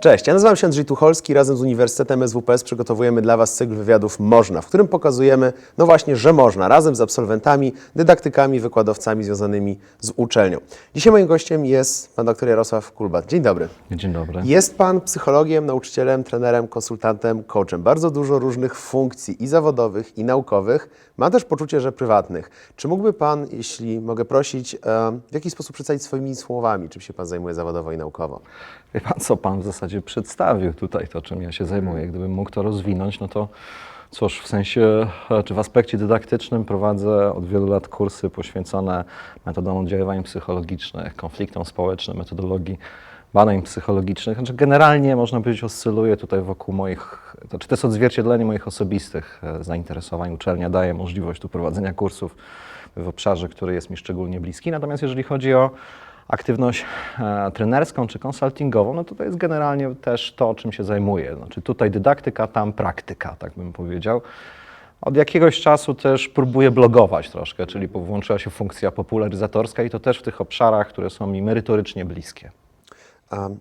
Cześć, ja nazywam się Andrzej Tucholski. Razem z Uniwersytetem SWPS przygotowujemy dla Was cykl wywiadów Można, w którym pokazujemy, no właśnie, że można, razem z absolwentami, dydaktykami, wykładowcami związanymi z uczelnią. Dzisiaj moim gościem jest pan dr Jarosław Kulbat. Dzień dobry. Dzień dobry. Jest pan psychologiem, nauczycielem, trenerem, konsultantem, coachem. Bardzo dużo różnych funkcji i zawodowych, i naukowych. Mam też poczucie, że prywatnych. Czy mógłby pan, jeśli mogę prosić, w jaki sposób przedstawić swoimi słowami, czym się pan zajmuje zawodowo i naukowo? Wie pan, co pan w zasadzie przedstawił tutaj, to czym ja się zajmuję. Gdybym mógł to rozwinąć, no to cóż, w sensie, e, czy w aspekcie dydaktycznym prowadzę od wielu lat kursy poświęcone metodom oddziaływań psychologicznych, konfliktom społecznym, metodologii badań psychologicznych. Znaczy generalnie można powiedzieć oscyluję tutaj wokół moich, znaczy to jest odzwierciedlenie moich osobistych e, zainteresowań. Uczelnia daje możliwość tu prowadzenia kursów w obszarze, który jest mi szczególnie bliski. Natomiast jeżeli chodzi o aktywność e, trenerską czy konsultingową, no to to jest generalnie też to, czym się zajmuję. Znaczy tutaj dydaktyka, tam praktyka, tak bym powiedział. Od jakiegoś czasu też próbuję blogować troszkę, czyli włączyła się funkcja popularyzatorska i to też w tych obszarach, które są mi merytorycznie bliskie. Um,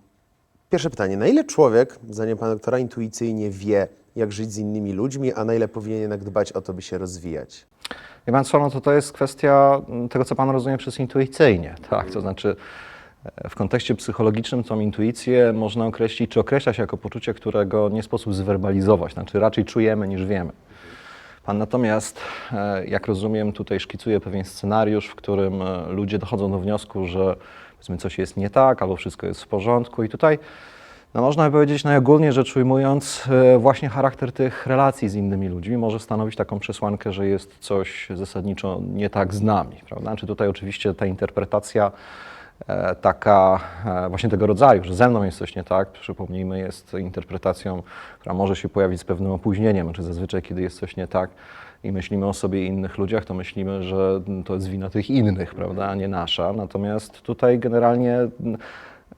Pierwsze pytanie. Na ile człowiek, zdaniem pana doktora, intuicyjnie wie, jak żyć z innymi ludźmi, a na ile powinien jednak dbać o to, by się rozwijać? Wie pan co, no to to jest kwestia mm, tego, co pan rozumie przez intuicyjnie, tak? To znaczy e, w kontekście psychologicznym tą intuicję można określić, czy określa się jako poczucie, którego nie sposób zwerbalizować, znaczy raczej czujemy niż wiemy. Pan natomiast, e, jak rozumiem, tutaj szkicuje pewien scenariusz, w którym e, ludzie dochodzą do wniosku, że powiedzmy coś jest nie tak, albo wszystko jest w porządku i tutaj no można by powiedzieć najogólniej rzecz ujmując, e, właśnie charakter tych relacji z innymi ludźmi może stanowić taką przesłankę, że jest coś zasadniczo nie tak z nami, prawda? Czy tutaj oczywiście ta interpretacja e, taka e, właśnie tego rodzaju, że ze mną jest coś nie tak, przypomnijmy, jest interpretacją, która może się pojawić z pewnym opóźnieniem, czy zazwyczaj, kiedy jest coś nie tak i myślimy o sobie i innych ludziach, to myślimy, że to jest wina tych innych, prawda, a nie nasza. Natomiast tutaj generalnie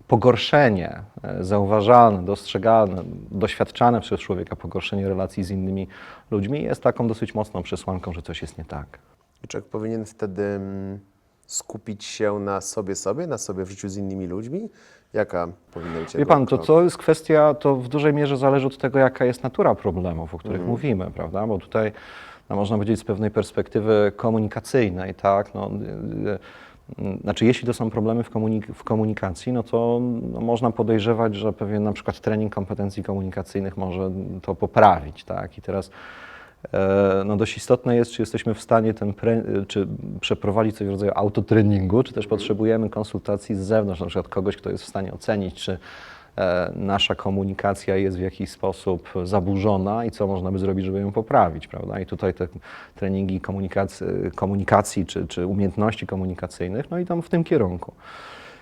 pogorszenie, e, zauważalne, dostrzegalne, doświadczane przez człowieka pogorszenie relacji z innymi ludźmi jest taką dosyć mocną przesłanką, że coś jest nie tak. I człowiek powinien wtedy mm, skupić się na sobie sobie, na sobie w życiu z innymi ludźmi? Jaka powinna być Wie pan, to, to jest kwestia, to w dużej mierze zależy od tego, jaka jest natura problemów, o których mówimy, prawda? Bo tutaj no, można powiedzieć z pewnej perspektywy komunikacyjnej, tak? No, y, y, znaczy, jeśli to są problemy w, komunik- w komunikacji, no to no, można podejrzewać, że pewien na przykład trening kompetencji komunikacyjnych może to poprawić, tak? I teraz e, no dość istotne jest, czy jesteśmy w stanie ten czy przeprowadzić coś w rodzaju autotreningu, czy też potrzebujemy konsultacji z zewnątrz, na przykład kogoś, kto jest w stanie ocenić, czy nasza komunikacja jest w jakiś sposób zaburzona i co można by zrobić, żeby ją poprawić, prawda? I tutaj te treningi komunikacji, komunikacji czy, czy umiejętności komunikacyjnych, no idą w tym kierunku.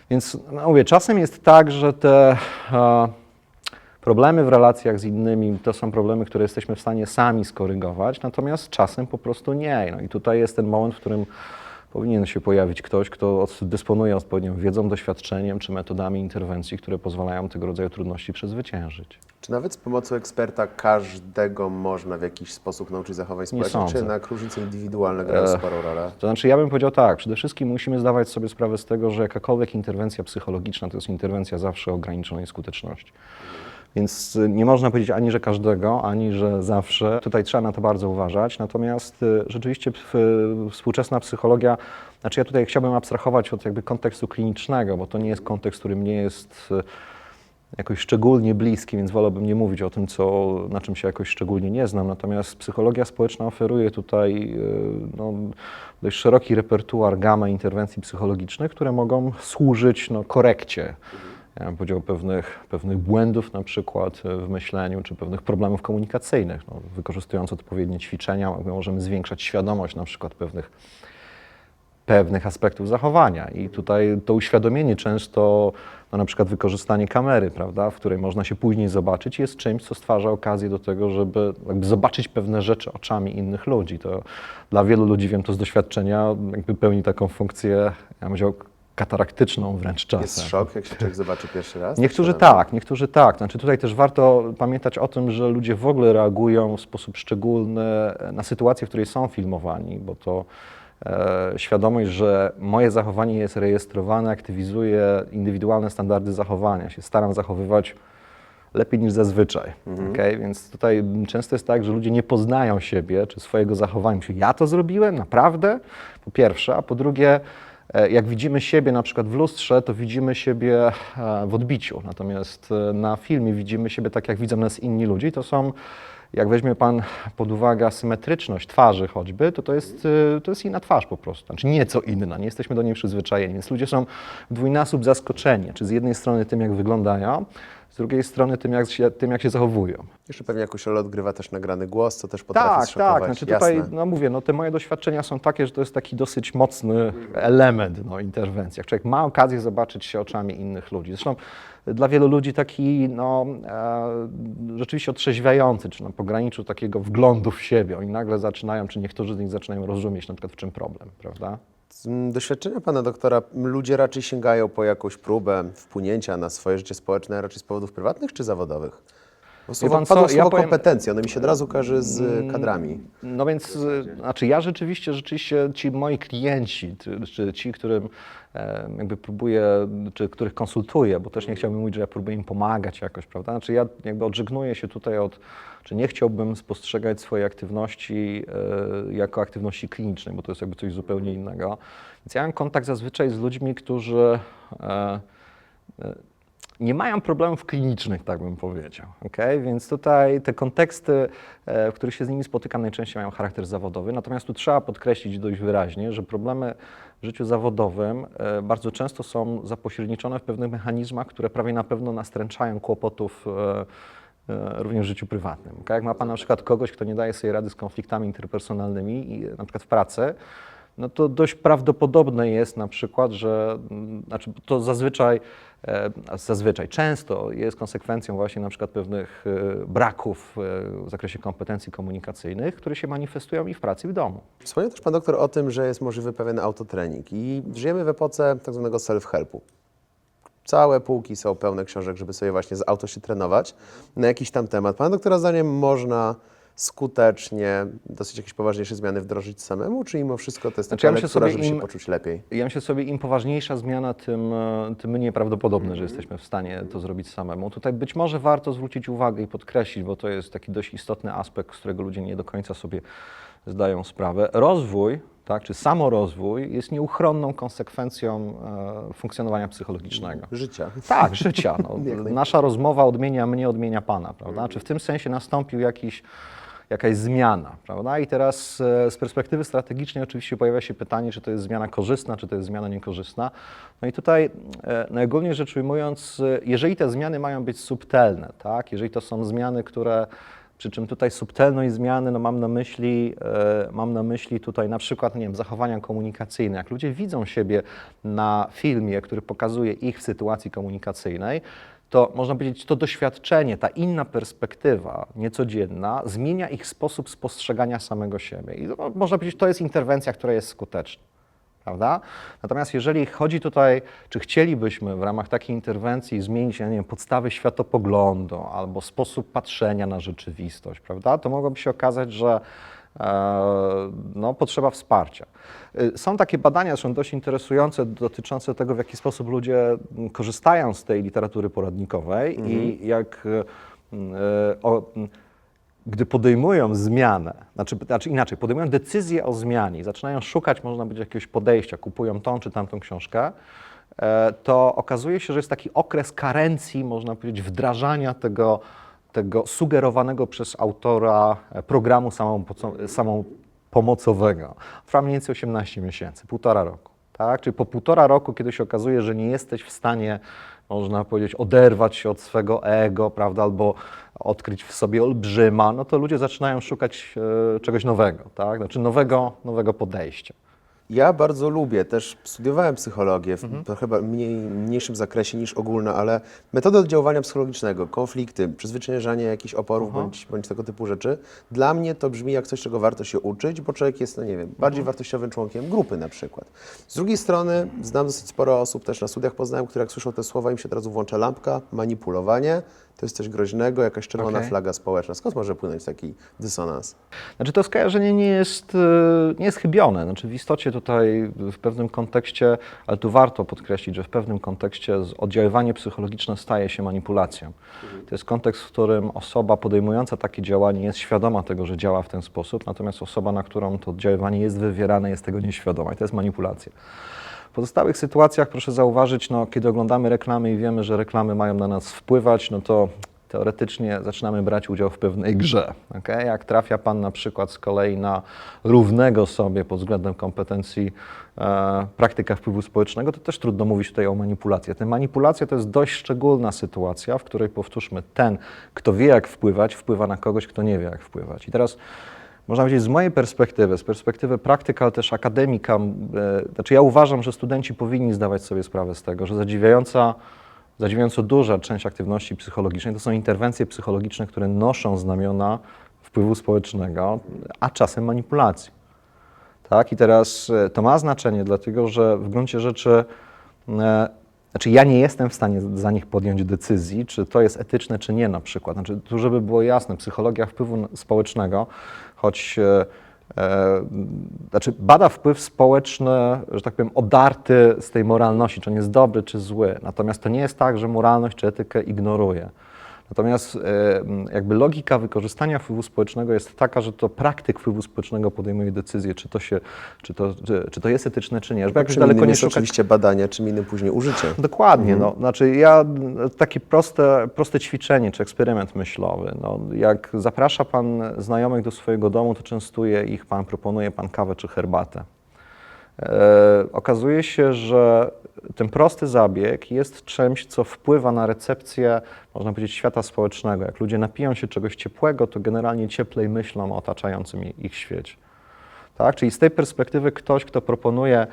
Więc no mówię, czasem jest tak, że te e, problemy w relacjach z innymi to są problemy, które jesteśmy w stanie sami skorygować, natomiast czasem po prostu nie. No i tutaj jest ten moment, w którym powinien się pojawić ktoś, kto dysponuje odpowiednią wiedzą, doświadczeniem czy metodami interwencji, które pozwalają tego rodzaju trudności przezwyciężyć. Czy nawet z pomocą eksperta każdego można w jakiś sposób nauczyć zachowań społecznych, czy jednak różnice indywidualne grają sporą rolę? To znaczy, ja bym powiedział tak, przede wszystkim musimy zdawać sobie sprawę z tego, że jakakolwiek interwencja psychologiczna to jest interwencja zawsze o ograniczonej skuteczności. Więc y, nie można powiedzieć ani, że każdego, ani, że zawsze. Tutaj trzeba na to bardzo uważać. Natomiast y, rzeczywiście w- współczesna psychologia, znaczy ja tutaj chciałbym abstrahować od jakby kontekstu klinicznego, bo to nie jest kontekst, który mnie jest y, jakoś szczególnie bliski, więc wolałbym nie mówić o tym, co, na czym się jakoś szczególnie nie znam. Natomiast psychologia społeczna oferuje tutaj y, no, dość szeroki repertuar, gamę interwencji psychologicznych, które mogą służyć no, korekcie. Ja bym powiedział pewnych, pewnych błędów na przykład w myśleniu, czy pewnych problemów komunikacyjnych. No, wykorzystując odpowiednie ćwiczenia, możemy zwiększać świadomość na przykład pewnych pewnych aspektów zachowania. I tutaj to uświadomienie często, no na przykład wykorzystanie kamery, prawda, w której można się później zobaczyć, jest czymś, co stwarza okazję do tego, żeby zobaczyć pewne rzeczy oczami innych ludzi. To dla wielu ludzi, wiem to z doświadczenia, jakby pełni taką funkcję, ja bym powiedział, kataraktyczną wręcz czasem. Jest szok, jak się człowiek zobaczy pierwszy raz? Niektórzy na- tak, niektórzy tak. Znaczy tutaj też warto pamiętać o tym, że ludzie w ogóle reagują w sposób szczególny na sytuację, w której są filmowani, bo to e, świadomość, że moje zachowanie jest rejestrowane, aktywizuje indywidualne standardy zachowania. Się staram zachowywać lepiej niż zazwyczaj. okej? Więc tutaj często jest tak, że ludzie nie poznają siebie czy swojego zachowania. Myślą, ja to zrobiłem? Naprawdę? Po pierwsze, a po drugie, jak widzimy siebie na przykład w lustrze, to widzimy siebie e, w odbiciu. Natomiast e, na filmie widzimy siebie tak, jak widzą nas inni ludzie. To są, jak weźmie Pan pod uwagę asymetryczność twarzy choćby, to to jest, e, to jest inna twarz po prostu. Znaczy nieco inna, nie jesteśmy do niej przyzwyczajeni. Więc ludzie są w dwójnasób zaskoczeni. Czy z jednej strony tym, jak wyglądają, z drugiej strony tym, jak się, tym, jak się zachowują. Jeszcze pewnie jakąś rolę odgrywa też nagrany głos, co też potrafi Tak, zszokować. tak. Znaczy tutaj, Jasne. no mówię, no te moje doświadczenia są takie, że to jest taki dosyć mocny element no, interwencji. Jak człowiek ma okazję zobaczyć się oczami innych ludzi. Zresztą dla wielu ludzi taki no, e, rzeczywiście otrzeźwiający, czy na pograniczu takiego wglądu w siebie. Oni nagle zaczynają, czy niektórzy z nich zaczynają rozumieć na przykład w czym problem, prawda? Z mm, doświadczenia pana doktora ludzie raczej sięgają po jakąś próbę wpłynięcia na swoje życie społeczne raczej z powodów prywatnych czy zawodowych? Bo słowo, pan co, ja słowo powiem- kompetencje, ono mi się od razu kojarzy z y, kadrami. No więc, y, znaczy ja rzeczywiście, rzeczywiście ci moi klienci, ty- czy ci, którym e, jakby próbuję, czy których konsultuję, bo też nie chciałbym mówić, że ja próbuję im pomagać jakoś, prawda? Znaczy ja jakby odżegnuję się tutaj od, czy nie chciałbym spostrzegać swojej aktywności e, jako aktywności klinicznej, bo to jest jakby coś zupełnie innego. Więc ja mam kontakt zazwyczaj z ludźmi, którzy e, nie mają problemów klinicznych, tak bym powiedział. Okay? Więc tutaj te konteksty, e, w których się z nimi spotykam, najczęściej mają charakter zawodowy. Natomiast tu trzeba podkreślić dość wyraźnie, że problemy w życiu zawodowym e, bardzo często są zapośredniczone w pewnych mechanizmach, które prawie na pewno nastręczają kłopotów. e, Również w życiu prywatnym. Okay? Jak ma Pan na przykład kogoś, kto nie daje sobie rady z konfliktami interpersonalnymi, i, na przykład w pracy, no to dość prawdopodobne jest na przykład, że znaczy to zazwyczaj, zazwyczaj często jest konsekwencją właśnie na przykład pewnych e, braków e, w zakresie kompetencji komunikacyjnych, które się manifestują i w pracy, i w domu. Wspomniał też pan doktor o tym, że jest możliwy pewien autotrening i żyjemy w epoce tak zwanego self-helpu. Całe półki są pełne książek, żeby sobie właśnie z auto się trenować na jakiś tam temat. Pana doktora zdaniem można skutecznie dosyć jakieś poważniejsze zmiany wdrożyć samemu, czy mimo wszystko to jest Znaczy, taka ja lektura, żeby się im- poczuć lepiej? Ja myślę sobie, im poważniejsza zmiana, tym, e, tym mniej prawdopodobne, że jesteśmy w stanie to zrobić samemu. Tutaj być może warto zwrócić uwagę i podkreślić, bo to jest taki dość istotny aspekt, z którego ludzie nie do końca sobie zdają sprawę. Rozwój, tak, czy samorozwój jest nieuchronną konsekwencją e, funkcjonowania psychologicznego. Życia. Tak, życia. No. Nasza rozmowa odmienia mnie, odmienia Pana, prawda? Czy w tym sensie nastąpił jakiś, jakaś zmiana, prawda? I teraz e, z perspektywy strategicznej oczywiście pojawia się pytanie, czy to jest zmiana korzystna, czy to jest zmiana niekorzystna. No i tutaj e, najogólniej rzecz ujmując, e, jeżeli te zmiany mają być subtelne, tak? Jeżeli to są zmiany, które przy czym tutaj subtelność zmiany, no mam na myśli, mam na myśli tutaj na przykład, nie wiem, zachowania komunikacyjne. Jak ludzie widzą siebie na filmie, który pokazuje ich w sytuacji komunikacyjnej, to można powiedzieć, to doświadczenie, ta inna perspektywa, niecodzienna, zmienia ich sposób spostrzegania samego siebie. I to, można powiedzieć, to jest interwencja, która jest skuteczna. Prawda? Natomiast jeżeli chodzi tutaj, czy chcielibyśmy w ramach takiej interwencji zmienić, nie wiem, podstawy światopoglądu albo sposób patrzenia na rzeczywistość, prawda? To mogłoby się okazać, że no, potrzeba wsparcia. Y, Są takie badania, zresztą dość interesujące, dotyczące tego, w jaki sposób ludzie korzystają z tej literatury poradnikowej i jak y, o, gdy podejmują zmianę, znaczy, znaczy inaczej, podejmują decyzję o zmianie zaczynają szukać, można być jakiegoś podejścia, kupują tą czy tamtą książkę, e, to okazuje się, że jest taki okres karencji, można powiedzieć, wdrażania tego, tego sugerowanego przez autora programu samopomocowego. Trwa mniej więcej 18 miesięcy, półtora roku. Tak? Czyli po półtora roku, kiedy się okazuje, że nie jesteś w stanie, można powiedzieć, oderwać się od swego ego, prawda, albo odkryć w sobie olbrzyma, no to ludzie zaczynają szukać e, czegoś nowego, tak? Znaczy nowego, nowego podejścia. Ja bardzo lubię, też studiowałem psychologię w trochę ba- mniej, mniejszym zakresie niż ogólna, ale metody oddziaływania psychologicznego, konflikty, przezwyciężanie jakichś oporów bądź, bądź tego typu rzeczy, dla mnie to brzmi jak coś, czego warto się uczyć, bo człowiek jest, no nie wiem, bardziej wartościowym członkiem grupy na przykład. Z drugiej strony znam dosyć sporo osób też na studiach poznałem, które jak słyszą te słowa, im się od razu włącza lampka, manipulowanie, to jest coś groźnego, jakaś czerwona Okej. flaga społeczna. Skąd może płynąć taki dysonans? Znaczy to skojarzenie nie jest, e, nie jest chybione. Znaczy w istocie tutaj w pewnym kontekście, ale tu warto podkreślić, że w pewnym kontekście oddziaływanie psychologiczne staje się manipulacją. To jest kontekst, w którym osoba podejmująca takie działanie jest świadoma tego, że działa w ten sposób, natomiast osoba, na którą to oddziaływanie jest wywierane, jest tego nieświadoma i to jest manipulacja. Pozostałych sytuacjach proszę zauważyć, no, kiedy oglądamy reklamy i wiemy, że reklamy mają na nas wpływać, no to teoretycznie zaczynamy brać udział w pewnej grze. Okay? Jak trafia Pan na przykład z kolei na równego sobie pod względem kompetencji e, praktyka wpływu społecznego, to też trudno mówić tutaj o manipulacji. Te manipulacje to jest dość szczególna sytuacja, w której powtórzmy, ten, kto wie jak wpływać, wpływa na kogoś, kto nie wie jak wpływać. I teraz można powiedzieć, z mojej perspektywy, z perspektywy praktyka, ale też akademika, e, znaczy ja uważam, że studenci powinni zdawać sobie sprawę z tego, że zadziwiająca, zadziwiająco duża część aktywności psychologicznej to są interwencje psychologiczne, które noszą znamiona wpływu społecznego, a czasem manipulacji. Tak? I teraz e, to ma znaczenie, dlatego że w gruncie rzeczy, e, znaczy ja nie jestem w stanie za nich podjąć decyzji, czy to jest etyczne, czy nie na przykład. Znaczy, tu żeby było jasne, psychologia wpływu społecznego, choć e, e, znaczy bada wpływ społeczny, że tak powiem, odarty z tej moralności, czy on jest dobry, czy zły. Natomiast to nie jest tak, że moralność czy etykę ignoruje. Natomiast e, jakby logika wykorzystania wpływu społecznego jest taka, że to praktyk wpływu społecznego podejmuje decyzję, czy to, się, czy to, czy, czy to jest etyczne, czy nie. Żeby jakoś Czym daleko nie jest szukać oczywiście badanie, czym innym później użycie. Dokładnie. No, znaczy ja m, takie proste, proste ćwiczenie czy eksperyment myślowy. No, jak zaprasza Pan znajomych do swojego domu, to częstuje ich Pan, proponuje Pan kawę czy herbatę. E, okazuje się, że ten prosty zabieg jest czymś, co wpływa na recepcję, można powiedzieć, świata społecznego. Jak ludzie napiją się czegoś ciepłego, to generalnie cieplej myślą o otaczającym ich świecie. Tak? Czyli z tej perspektywy ktoś, kto proponuje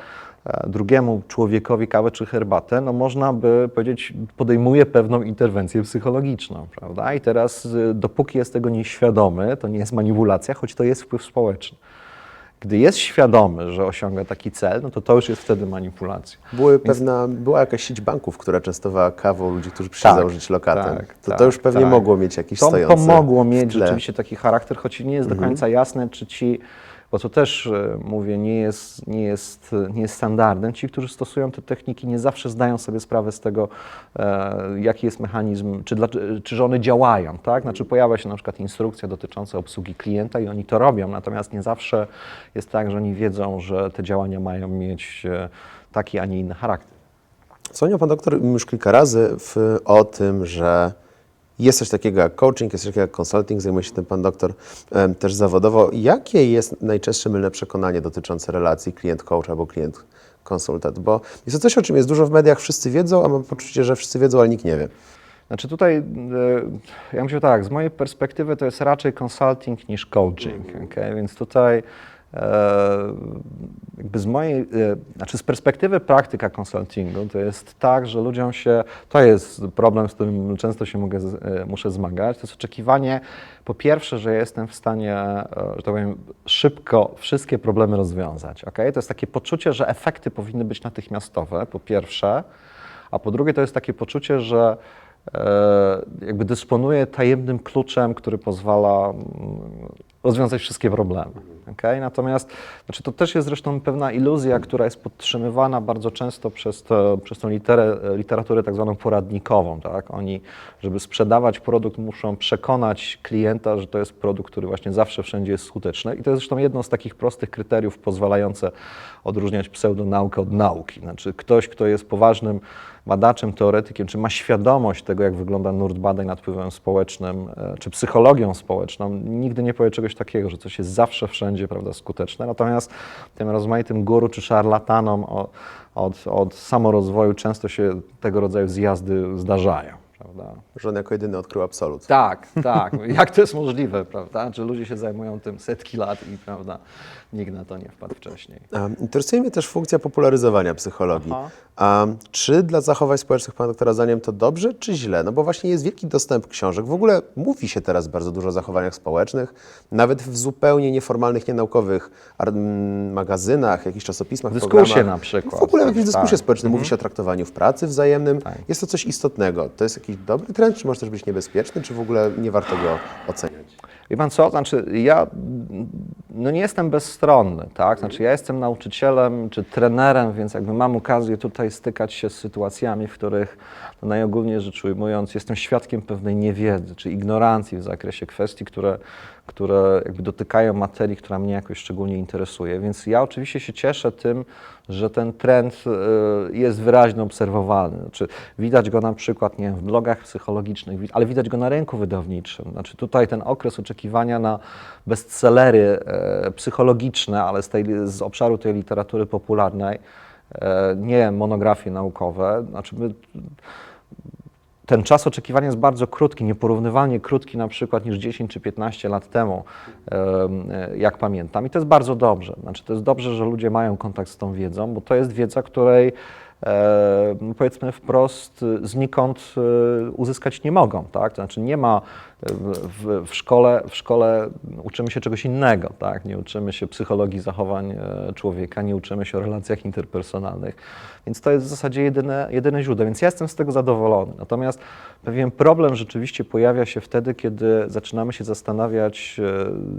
e, drugiemu człowiekowi kawę czy herbatę, no można by powiedzieć, podejmuje pewną interwencję psychologiczną, prawda? I teraz, y, dopóki jest tego nieświadomy, to nie jest manipulacja, choć to jest wpływ społeczny. Gdy jest świadomy, że osiąga taki cel, no to to już jest wtedy manipulacja. Były pewna, była jakaś sieć banków, która częstowała kawą ludzi, którzy przyszli Tak, założyć lokatem. tak, to, tak, to już pewnie tak. mogło mieć jakiś To, stojący to mogło mieć rzeczywiście taki charakter, choć nie jest do Mhm. końca jasne, czy ci, bo to też e, mówię, nie jest, nie, jest, nie jest standardem. Ci, którzy stosują te techniki, nie zawsze zdają sobie sprawę z tego, e, jaki jest mechanizm, czy, dla, czy one działają. Tak? Znaczy pojawia się na przykład instrukcja dotycząca obsługi klienta i oni to robią, natomiast nie zawsze jest tak, że oni wiedzą, że te działania mają mieć e, taki, a nie inny charakter. Wspomniał Pan doktor już kilka razy w, o tym, że jest coś takiego jak coaching, jest coś takiego jak consulting, zajmuje się tym Pan doktor też zawodowo. Jakie jest najczęstsze mylne przekonanie dotyczące relacji klient-coach albo klient-konsultant? Bo jest to coś, o czym jest dużo w mediach, wszyscy wiedzą, a mam poczucie, że wszyscy wiedzą, ale nikt nie wie. Znaczy tutaj, e, ja myślę tak, z mojej perspektywy to jest raczej consulting niż coaching, okay? więc tutaj jakby z mojej, e, znaczy z perspektywy praktyka consultingu to jest tak, że ludziom się, to jest problem, z którym często się mogę, e, muszę zmagać, to jest oczekiwanie po pierwsze, że jestem w stanie, e, że tak powiem, szybko wszystkie problemy rozwiązać, okay? to jest takie poczucie, że efekty powinny być natychmiastowe, po pierwsze, a po drugie to jest takie poczucie, że e, jakby dysponuje tajemnym kluczem, który pozwala mm, rozwiązać wszystkie problemy. Okay? Natomiast znaczy to też jest zresztą pewna iluzja, która jest podtrzymywana bardzo często przez, to, przez tą literę, literaturę tak zwaną poradnikową. Tak? Oni, żeby sprzedawać produkt, muszą przekonać klienta, że to jest produkt, który właśnie zawsze wszędzie jest skuteczny. I to jest zresztą jedno z takich prostych kryteriów pozwalające odróżniać pseudonaukę od nauki. Znaczy ktoś, kto jest poważnym badaczem, teoretykiem, czy ma świadomość tego, jak wygląda nurt badań nad wpływem społecznym, e, czy psychologią społeczną, nigdy nie powie czegoś takiego, że coś jest zawsze wszędzie prawda, skuteczne. Natomiast tym rozmaitym guru czy szarlatanom o- od, od samorozwoju często się tego rodzaju zjazdy zdarzają. Prawda? Że on jako jedyny odkrył absolut. Tak, tak. Jak to jest możliwe, prawda? Że ludzie się zajmują tym setki lat i prawda, nikt na to nie wpadł wcześniej. Interesuje mnie też funkcja popularyzowania psychologii. Aha. A czy dla zachowań społecznych pana doktora zdaniem to dobrze, czy źle? No bo właśnie jest wielki dostęp książek. W ogóle mówi się teraz bardzo dużo o zachowaniach społecznych, nawet w zupełnie nieformalnych, nienaukowych magazynach, jakichś czasopismach, programach. na przykład. W ogóle w jakiejś Tak. dyskusji społecznej mówi się o traktowaniu w pracy wzajemnym. Tak. Jest to coś istotnego. To jest jakiś dobry trend, czy może też być niebezpieczny, czy w ogóle nie warto go oceniać? Wie pan co, znaczy ja no nie jestem bezstronny, tak? Znaczy ja jestem nauczycielem czy trenerem, więc jakby mam okazję tutaj stykać się z sytuacjami, w których no najogólniej rzecz ujmując jestem świadkiem pewnej niewiedzy czy ignorancji w zakresie kwestii, które, które jakby dotykają materii, która mnie jakoś szczególnie interesuje. Więc ja oczywiście się cieszę tym, że ten trend y, jest wyraźnie obserwowalny. Znaczy, widać go na przykład nie wiem, w blogach psychologicznych, ale widać go na rynku wydawniczym. Znaczy, tutaj ten okres oczekiwania na bestsellery e, psychologiczne, ale z, tej, z obszaru tej literatury popularnej, e, nie monografie naukowe. Znaczy, my, ten czas oczekiwania jest bardzo krótki, nieporównywalnie krótki na przykład niż 10 czy 15 lat temu, em, e, jak pamiętam. I to jest bardzo dobrze. Znaczy, to jest dobrze, że ludzie mają kontakt z tą wiedzą, bo to jest wiedza, której powiedzmy wprost e, znikąd e, uzyskać nie mogą. Tak? To znaczy nie ma e, w, w, szkole, w szkole uczymy się czegoś innego. Tak? Nie uczymy się psychologii zachowań e, człowieka, nie uczymy się o relacjach interpersonalnych. Więc to jest w zasadzie jedyne, jedyne źródło. Więc ja jestem z tego zadowolony. Natomiast pewien problem rzeczywiście pojawia się wtedy, kiedy zaczynamy się zastanawiać,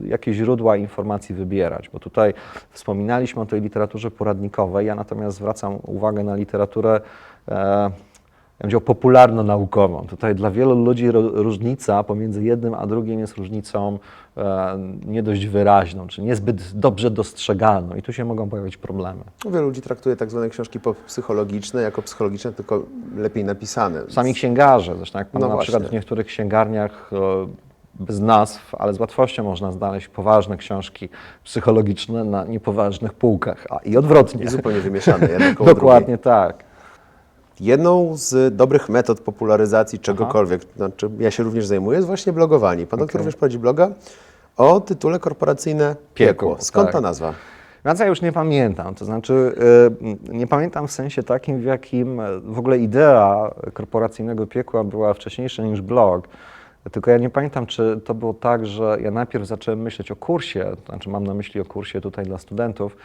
e, jakie źródła informacji wybierać. Bo tutaj wspominaliśmy o tej literaturze poradnikowej. Ja natomiast zwracam uwagę na literaturę. E, ja powiedział, popularno-naukową. Tutaj dla wielu ludzi różnica pomiędzy jednym a drugim jest różnicą e, nie dość wyraźną, czy niezbyt dobrze dostrzegalną i tu się mogą pojawić problemy. Wielu ludzi traktuje tak zwane książki psychologiczne jako psychologiczne, tylko lepiej napisane. Sami księgarze, zresztą jak pan No na właśnie. przykład w niektórych księgarniach e, bez nazw, ale z łatwością można znaleźć poważne książki psychologiczne na niepoważnych półkach, a i odwrotnie. I zupełnie wymieszane. Dokładnie tak. Jedną z dobrych metod popularyzacji czegokolwiek, znaczy ja się również zajmuję, jest właśnie blogowanie. Pan doktor Okej. również prowadzi bloga o tytule korporacyjne Piekło. Piekło, Skąd tak. ta nazwa? Ja już nie pamiętam, to znaczy y, nie pamiętam w sensie takim, w jakim w ogóle idea korporacyjnego piekła była wcześniejsza niż blog. Tylko ja nie pamiętam, czy to było tak, że ja najpierw zacząłem myśleć o kursie, to znaczy mam na myśli o kursie tutaj dla studentów,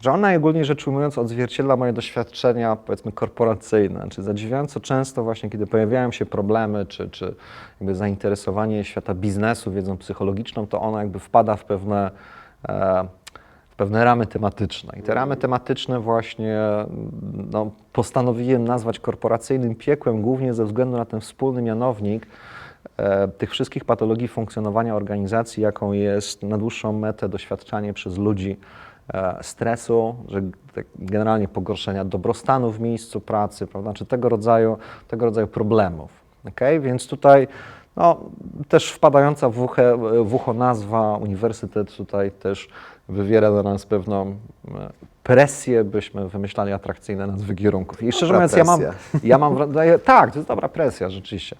że on najogólniej rzecz ujmując odzwierciedla moje doświadczenia, powiedzmy, korporacyjne. Znaczy zadziwiająco często właśnie, kiedy pojawiają się problemy, czy, czy jakby zainteresowanie świata biznesu wiedzą psychologiczną, to ono jakby wpada w pewne e, w pewne ramy tematyczne. I te ramy tematyczne właśnie no, postanowiłem nazwać korporacyjnym piekłem, głównie ze względu na ten wspólny mianownik tych wszystkich patologii funkcjonowania organizacji, jaką jest na dłuższą metę doświadczanie przez ludzi e, stresu, że generalnie pogorszenia dobrostanu w miejscu pracy, prawda, czy tego rodzaju, tego rodzaju problemów. Okay? Więc tutaj no, też wpadająca w, uche, w ucho nazwa uniwersytet tutaj też wywiera na nas pewną e, presję, byśmy wymyślali atrakcyjne nazwy kierunków. I szczerze mówiąc, ja mam, ja mam, tak, to jest dobra presja, rzeczywiście.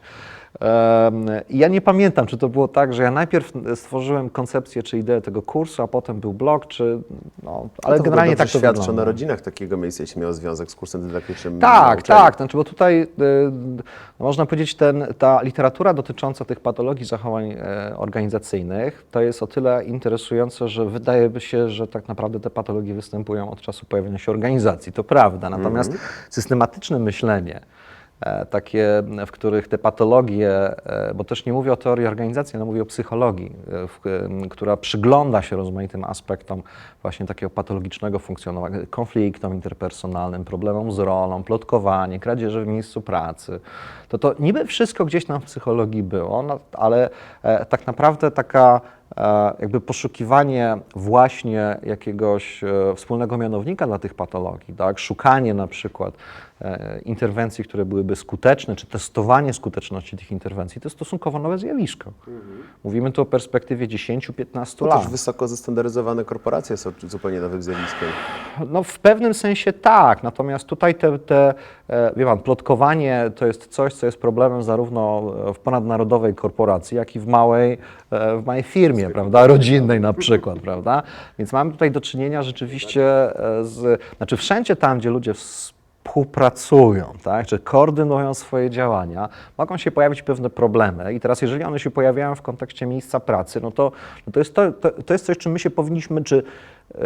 Ja nie pamiętam, czy to było tak, że ja najpierw stworzyłem koncepcję czy ideę tego kursu, a potem był blog, czy, no, ale to generalnie tak to świadczy o narodzinach takiego miejsca, jeśli miał związek z kursem dydaktycznym. Tak, tak. Znaczy, bo tutaj y, no można powiedzieć, ten, ta literatura dotycząca tych patologii zachowań e, organizacyjnych to jest o tyle interesujące, że wydaje by się, że tak naprawdę te patologie występują od czasu pojawienia się organizacji. To prawda. Natomiast systematyczne myślenie, takie, w których te patologie, e, bo też nie mówię o teorii organizacji, ale mówię o psychologii, e, w, która przygląda się rozmaitym aspektom właśnie takiego patologicznego funkcjonowania, konfliktom interpersonalnym, problemom z rolą, plotkowanie, kradzieże w miejscu pracy. To to niby wszystko gdzieś tam w psychologii było, no, ale e, tak naprawdę taka e, jakby poszukiwanie właśnie jakiegoś e, wspólnego mianownika dla tych patologii, tak? szukanie na przykład e, interwencji, które byłyby skuteczne, czy testowanie skuteczności tych interwencji, to stosunkowo nowe zjawisko. Mówimy tu o perspektywie 10-15 To lat. też wysoko zestandaryzowane korporacje są zupełnie nowym zjawiskiem. No w pewnym sensie tak, natomiast tutaj te, te e, wie pan, plotkowanie to jest coś, co jest problemem zarówno w ponadnarodowej korporacji, jak i w małej, e, w małej firmie, prawda, rodzinnej na przykład, prawda? Więc mamy tutaj do czynienia rzeczywiście e, z, znaczy wszędzie tam, gdzie ludzie współpracują, tak, czy koordynują swoje działania, mogą się pojawić pewne problemy. I teraz, jeżeli one się pojawiają w kontekście miejsca pracy, no to, no to, jest, to, to, to jest coś, czym my się powinniśmy, czy e,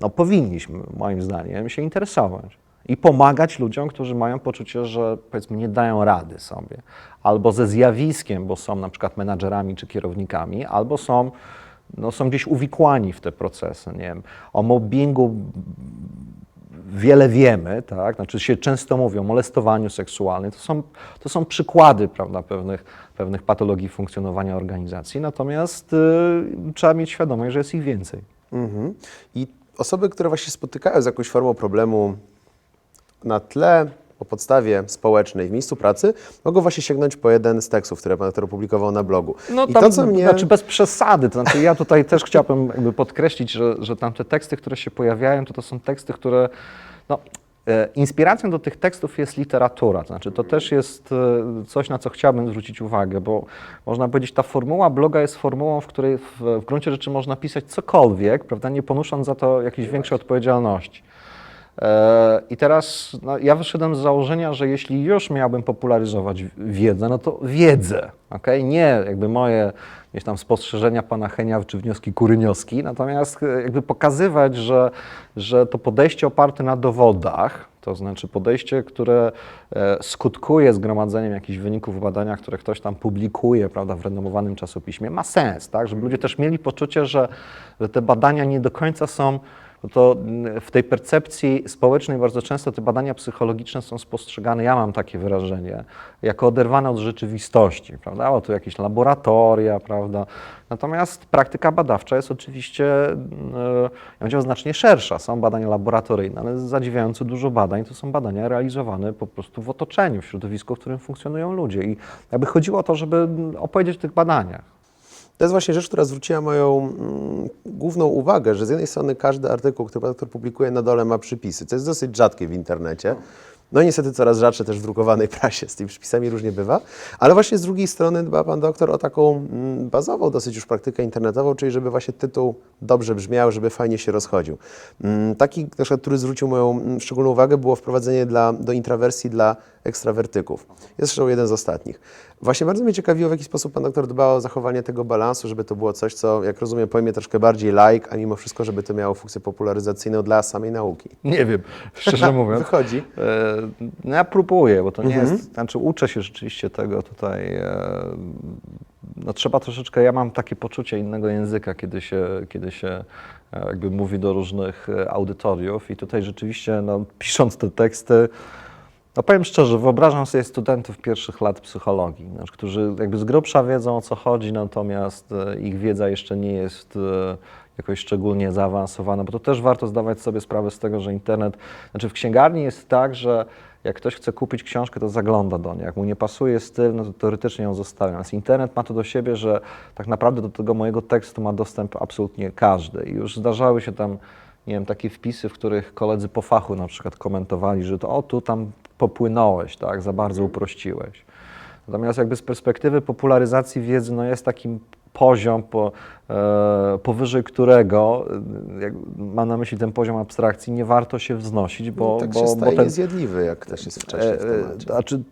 no, powinniśmy, moim zdaniem, się interesować. I pomagać ludziom, którzy mają poczucie, że powiedzmy nie dają rady sobie, albo ze zjawiskiem, bo są na przykład menadżerami czy kierownikami, albo są, no, są gdzieś uwikłani w te procesy. Nie wiem, o mobbingu wiele wiemy, tak? Znaczy się często mówi o molestowaniu seksualnym. To są, to są przykłady prawda, pewnych, pewnych patologii funkcjonowania organizacji, natomiast y, trzeba mieć świadomość, że jest ich więcej. Mhm. I osoby, które właśnie spotykają z jakąś formą problemu na tle, o podstawie społecznej w miejscu pracy, mogą właśnie sięgnąć po jeden z tekstów, które pan doktor opublikował na blogu. No I tam, to, co mnie... Znaczy bez przesady, to znaczy ja tutaj też chciałbym jakby podkreślić, że, że tam te teksty, które się pojawiają, to to są teksty, które no, e, inspiracją do tych tekstów jest literatura, to znaczy to też jest e, coś, na co chciałbym zwrócić uwagę, bo można powiedzieć, ta formuła bloga jest formułą, w której w, w gruncie rzeczy można pisać cokolwiek, prawda, nie ponosząc za to jakiejś większej odpowiedzialności. E, I teraz no, ja wyszedłem z założenia, że jeśli już miałbym popularyzować wiedzę, no to wiedzę, okej? nie jakby moje gdzieś tam spostrzeżenia pana Henia czy wnioski kurynioski, natomiast e, jakby pokazywać, że, że to podejście oparte na dowodach, to znaczy podejście, które e, skutkuje zgromadzeniem jakichś wyników w badaniach, które ktoś tam publikuje prawda, w renomowanym czasopiśmie, ma sens, tak? żeby ludzie też mieli poczucie, że, że te badania nie do końca są no to mm, w tej percepcji społecznej bardzo często te badania psychologiczne są spostrzegane, ja mam takie wrażenie, jako oderwane od rzeczywistości, prawda? O, tu jakieś laboratoria, prawda? Natomiast praktyka badawcza jest oczywiście, mm, ja powiedział, znacznie szersza. Są badania laboratoryjne, ale zadziwiająco dużo badań to są badania realizowane po prostu w otoczeniu, w środowisku, w którym funkcjonują ludzie. I jakby chodziło o to, żeby mm, opowiedzieć o tych badaniach. To jest właśnie rzecz, która zwróciła moją mm, główną uwagę, że z jednej strony każdy artykuł, który pan doktor publikuje na dole ma przypisy, co jest dosyć rzadkie w internecie. No i niestety coraz rzadsze też w drukowanej prasie, z tymi przypisami różnie bywa. Ale właśnie z drugiej strony dba pan doktor o taką mm, bazową dosyć już praktykę internetową, czyli żeby właśnie tytuł dobrze brzmiał, żeby fajnie się rozchodził. Mm, Taki, na przykład, który zwrócił moją mm, szczególną uwagę, było wprowadzenie dla, do intrawersji dla ekstrawertyków. Jest zresztą jeden z ostatnich. Właśnie bardzo mnie ciekawiło, w jaki sposób pan doktor dba o zachowanie tego balansu, żeby to było coś, co, jak rozumiem, pojmie troszkę bardziej like, a mimo wszystko, żeby to miało funkcję popularyzacyjną dla samej nauki. Nie wiem, szczerze mówiąc. Wychodzi. E, No ja próbuję, bo to nie jest, znaczy uczę się rzeczywiście tego tutaj. e, No trzeba troszeczkę, ja mam takie poczucie innego języka, kiedy się, kiedy się e, jakby mówi do różnych audytoriów i tutaj rzeczywiście, no, pisząc te teksty, no powiem szczerze, wyobrażam sobie studentów pierwszych lat psychologii, znaczy, którzy jakby z grubsza wiedzą o co chodzi, natomiast e, ich wiedza jeszcze nie jest e, jakoś szczególnie zaawansowana, bo to też warto zdawać sobie sprawę z tego, że internet, znaczy w księgarni jest tak, że jak ktoś chce kupić książkę, to zagląda do niej. Jak mu nie pasuje styl, no to teoretycznie ją zostawia. Natomiast internet ma to do siebie, że tak naprawdę do tego mojego tekstu ma dostęp absolutnie każdy. I już zdarzały się tam nie wiem, takie wpisy, w których koledzy po fachu na przykład komentowali, że to o, tu tam popłynąłeś, tak, za bardzo uprościłeś. Natomiast jakby z perspektywy popularyzacji wiedzy, no jest taki poziom, po, e, powyżej którego, e, jak mam na myśli ten poziom abstrakcji, nie warto się wznosić, bo, tak bo, się bo staje ten, niezjadliwy, jak też jest wcześniej w E, e, temacie. Znaczy,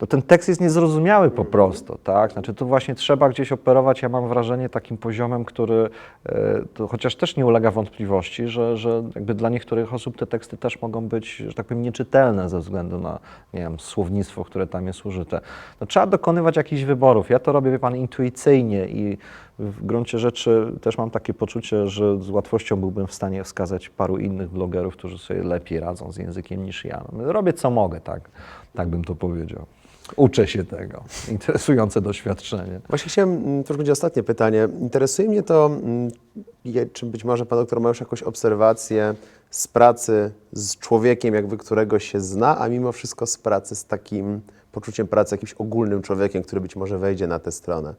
no ten tekst jest niezrozumiały po prostu, tak? Znaczy tu właśnie trzeba gdzieś operować, ja mam wrażenie, takim poziomem, który, e, to chociaż też nie ulega wątpliwości, że, że jakby dla niektórych osób te teksty też mogą być, że tak powiem, nieczytelne ze względu na, nie wiem, słownictwo, które tam jest użyte. No, trzeba dokonywać jakichś wyborów. Ja to robię, wie pan, intuicyjnie i w gruncie rzeczy też mam takie poczucie, że z łatwością byłbym w stanie wskazać paru innych blogerów, którzy sobie lepiej radzą z językiem niż ja. No, robię co mogę, tak, tak bym to powiedział. Uczę się tego. Interesujące doświadczenie. Właśnie chciałem, to już będzie ostatnie pytanie. Interesuje mnie to, mm, czy być może pan doktor ma już jakąś obserwację z pracy z człowiekiem, jakby którego się zna, a mimo wszystko z pracy z takim poczuciem pracy, jakimś ogólnym człowiekiem, który być może wejdzie na tę stronę.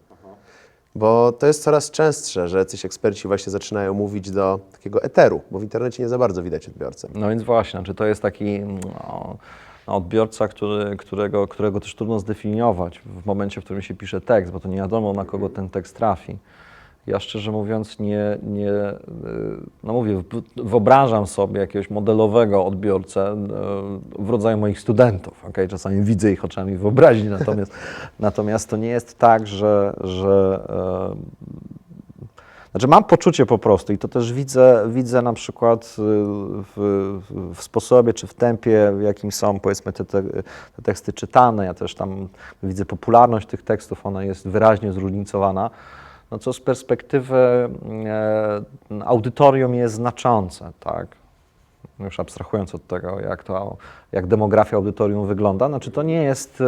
Bo to jest coraz częstsze, że jacyś eksperci właśnie zaczynają mówić do takiego eteru, bo w internecie nie za bardzo widać odbiorcę. No więc właśnie, znaczy to jest taki no, odbiorca, który, którego, którego też trudno zdefiniować w momencie, w którym się pisze tekst, bo to nie wiadomo, na kogo ten tekst trafi. Ja szczerze mówiąc nie, nie y, no mówię, wyobrażam sobie jakiegoś modelowego odbiorcę y, w rodzaju moich studentów. Okay? Czasami widzę ich oczami wyobraźni, natomiast, natomiast to nie jest tak, że, że znaczy mam poczucie po prostu i to też widzę, widzę na przykład y, w, w sposobie czy w tempie, w jakim są powiedzmy te, te, te teksty czytane. Ja też tam widzę popularność tych tekstów, ona jest wyraźnie zróżnicowana. No co z perspektywy e, audytorium jest znaczące, tak? Już abstrahując od tego, jak, to, jak demografia audytorium wygląda, znaczy to nie jest,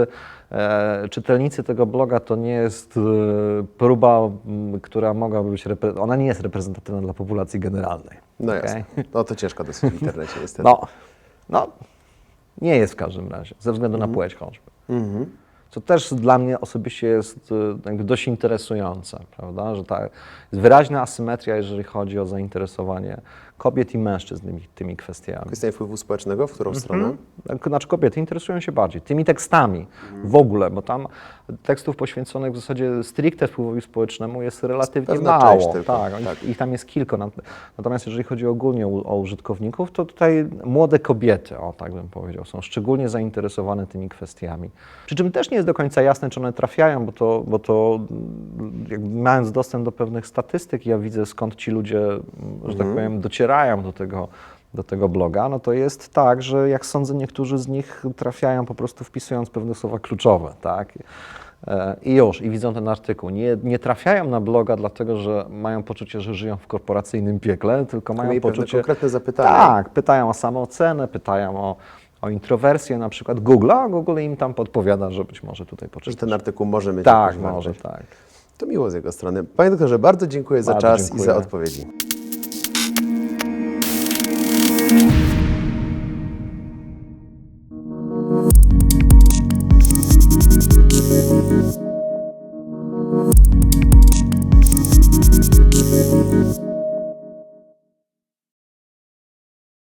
e, czytelnicy tego bloga to nie jest e, próba, m, która mogłaby być, repre- ona nie jest reprezentatywna dla populacji generalnej. No okej? jasne. No to ciężko dosyć w internecie niestety. No, no, nie jest w każdym razie, ze względu na płeć choćby. Mhm. Co też dla mnie osobiście jest e, jakby dość interesujące, prawda? Że ta jest wyraźna asymetria, jeżeli chodzi o zainteresowanie kobiet i mężczyzn tymi, tymi kwestiami. Kwestia wpływu społecznego, w którą Mhm. stronę? Tak, Znaczy kobiety interesują się bardziej tymi tekstami w ogóle, bo tam tekstów poświęconych w zasadzie stricte wpływowi społecznemu jest relatywnie Pewna mało. tak, tak. ich tam jest kilka. Nat- Natomiast jeżeli chodzi ogólnie o, użytkowników, to tutaj młode kobiety, o tak bym powiedział, są szczególnie zainteresowane tymi kwestiami. Przy czym też nie jest do końca jasne, czy one trafiają, bo to, bo to mm, mając dostęp do pewnych statystyk, ja widzę skąd ci ludzie, mm, że tak powiem, docierają do tego, do tego bloga, no to jest tak, że jak sądzę, niektórzy z nich trafiają po prostu wpisując pewne słowa kluczowe, tak? E, I już, i widzą ten artykuł. Nie, nie trafiają na bloga dlatego, że mają poczucie, że żyją w korporacyjnym piekle, tylko mają poczucie... konkretne zapytania. Tak, pytają o samoocenę, pytają o, o introwersję, na przykład Google, a Google im tam podpowiada, że być może tutaj Że poczytać. ten artykuł może mieć Tak, może, wartość. tak. To miło z jego strony. Panie doktorze, bardzo dziękuję za Bardzo czas i dziękuję. za odpowiedzi.